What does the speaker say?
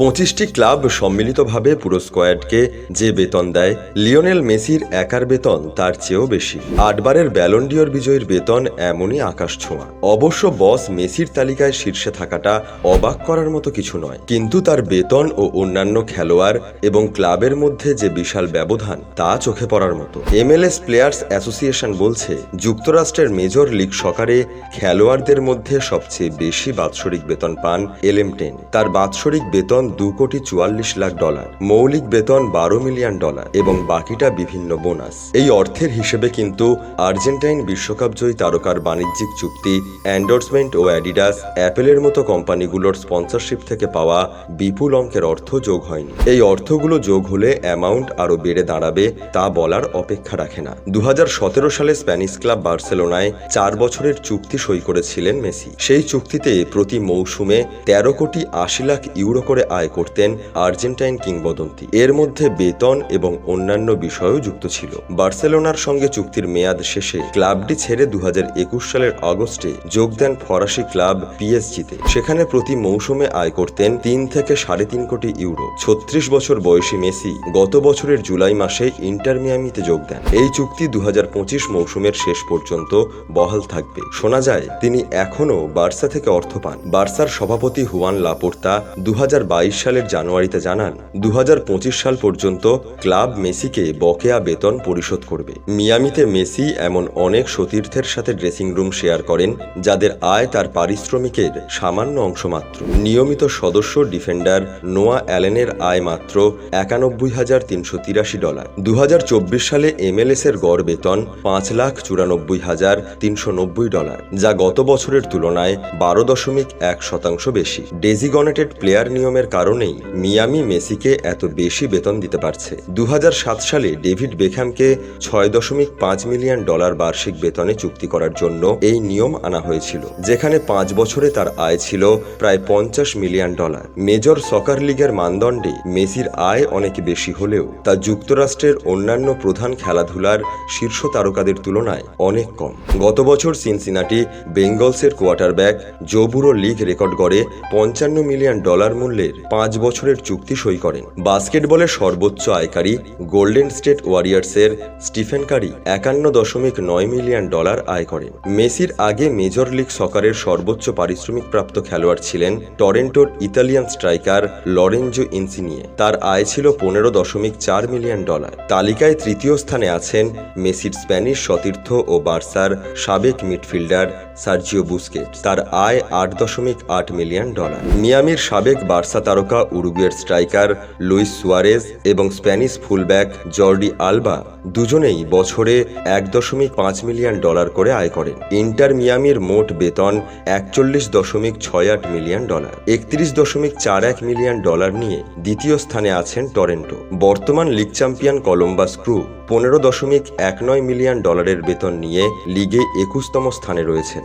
পঁচিশটি ক্লাব সম্মিলিতভাবে পুরো স্কোয়াডকে যে বেতন দেয়, লিওনেল মেসির একার বেতন তার চেয়েও বেশি। আটবারের ব্যালন্ডিয়র বিজয়ীর বেতন এমনই আকাশ ছোঁয়া। অবশ্য বস মেসির তালিকায় শীর্ষে থাকাটা অবাক করার মতো কিছু নয়। কিন্তু তার বেতন ও অন্যান্য খেলোয়াড় এবং ক্লাবের মধ্যে যে বিশাল ব্যবধান, তা চোখে পড়ার মতো। এমএলএস প্লেয়ার্স অ্যাসোসিয়েশন বলছে, যুক্তরাষ্ট্রের মেজর লিগ সকারে খেলোয়াড়দের মধ্যে সবচেয়ে বেশি বাৎসরিক বেতন পান এলএম টেন। তার বাৎসরিক বেতন দু কোটি চুয়াল্লিশ লাখ ডলার, মৌলিক বেতন বারো মিলিয়ন ডলার এবং বাকিটা বিভিন্ন বোনাস। এই অর্থের হিসেবে কিন্তু আর্জেন্টাইন বিশ্বকাপ জয়ী তারকার বাণিজ্যিক চুক্তি এন্ডোর্সমেন্ট ও অ্যাডিডাস অ্যাপেলের মতো কোম্পানিগুলোর স্পন্সরশিপ থেকে পাওয়া বিপুল অঙ্কের অর্থ যোগ হয়নি। এই অর্থগুলো যোগ হলে অ্যামাউন্ট আরও বেড়ে দাঁড়াবে তা বলার অপেক্ষা রাখে না। দু হাজার সতেরো সালে স্প্যানিশ ক্লাব বার্সেলোনায় চার বছরের চুক্তি সই করেছিলেন মেসি। সেই চুক্তিতে প্রতি মৌসুমে তেরো কোটি আশি লাখ ইউরো করে আয় করতেন আর্জেন্টাইন কিংবদন্তি। এর মধ্যে বেতন এবং অন্যান্য বিষয়ও যুক্ত ছিল। বার্সেলোনার সঙ্গে চুক্তির মেয়াদ শেষে ক্লাবটি ছেড়ে দু সালের আগস্টে যোগ দেন ফরাসি ক্লাব পিএসজিতে। সেখানে প্রতি মৌসুমে আয় করতেন তিন থেকে সাড়ে তিন কোটি ইউরো। ছত্রিশ বছর বয়সী মেসি গত বছরের জুলাই মাসে ইন্টার মিয়ামিতে যোগ দেন। এই চুক্তি দু হাজার পঁচিশ মৌসুমের শেষ পর্যন্ত বহাল থাকবে। শোনা যায়, তিনি এখনও বার্সা থেকে অর্থ পান। বার্সার সভাপতি হুয়ান লাপোর্তা দু সালের জানুয়ারিতে জানান দু হাজার পঁচিশ সাল পর্যন্ত ক্লাব মেসিকে বকেয়া বেতন পরিশোধ করবে। মিয়ামিতে মেসি এমন অনেক সতীর্থের সাথে ড্রেসিং রুম শেয়ার করেন, যাদের আয় তার পারিশ্রমিকের সামান্য অংশ মাত্র নিয়মিত সদস্য ডিফেন্ডার নোয়া অ্যালেনের আয় মাত্র একানব্বই হাজার তিনশো তিরাশি ডলার। দু হাজার চব্বিশ সালে এমএলএস এর গড় বেতন পাঁচ লাখ চুরানব্বই হাজার তিনশো নব্বই ডলার, যা গত বছরের তুলনায় বারো দশমিক এক শতাংশ বেশি। ডেজিগনেটেড প্লেয়ার নিয়মের কারণেই মিয়ামি মেসিকে এত বেশি বেতন দিতে পারছে। দু হাজার সাত সালে ডেভিড বেখামকে ছয় দশমিক পাঁচ মিলিয়ন ডলার বার্ষিক বেতনে চুক্তি করার জন্য এই নিয়ম আনা হয়েছিল, যেখানে পাঁচ বছরে তার আয় ছিল প্রায় পঞ্চাশ মিলিয়ন ডলার। মেজর সকার লিগের মানদণ্ডে মেসির আয় অনেক বেশি হলেও তা যুক্তরাষ্ট্রের অন্যান্য প্রধান খেলাধুলার শীর্ষ তারকাদের তুলনায় অনেক কম। গত বছর Cincinnati বেঙ্গলসের quarterback Joe Burrow league record গড়ে পঞ্চান্ন মিলিয়ন ডলার মূল্যের পাঁচ বছরের চুক্তি সই করেন। বাস্কেটবলের সর্বোচ্চ আয়কারী গোল্ডেন স্টেট ওয়ারিয়ার্সের স্টিফেন কারি একান্ন দশমিক নয় মিলিয়ন ডলার আয় করেন। মেসির আগে মেজর লিগ সকারের সর্বোচ্চ পারিশ্রমিক প্রাপ্ত খেলোয়াড় ছিলেন টরেন্টোর ইতালিয়ান স্ট্রাইকার লরেঞ্জো ইনসিনিয়ে। তার আয় ছিল পনেরো দশমিক চার মিলিয়ন ডলার। তালিকায় তৃতীয় স্থানে আছেন মেসির স্প্যানিশ সতীর্থ ও বার্সার সাবেক মিডফিল্ডার সার্জিও বুস্কেট তার আয় আট দশমিক আট মিলিয়ন ডলার। মিয়ামির সাবেক বার্সা তারকা, উরুগুয়ের স্ট্রাইকার লুইস সুয়ারেজ এবং স্প্যানিশ ফুলব্যাক জর্ডি আলবা দুজনেই বছরে এক দশমিক পাঁচ মিলিয়ন ডলার করে আয় করেন। ইন্টার মিয়ামির মোট বেতন একচল্লিশ দশমিক ছয় আট মিলিয়ন ডলার। একত্রিশ দশমিক চার এক মিলিয়ন ডলার নিয়ে দ্বিতীয় স্থানে আছেন টরেন্টো। বর্তমান লিগ চ্যাম্পিয়ন কলম্বাস ক্রু পনেরো দশমিক এক নয় মিলিয়ন ডলারের বেতন নিয়ে লিগে একুশতম স্থানে রয়েছেন।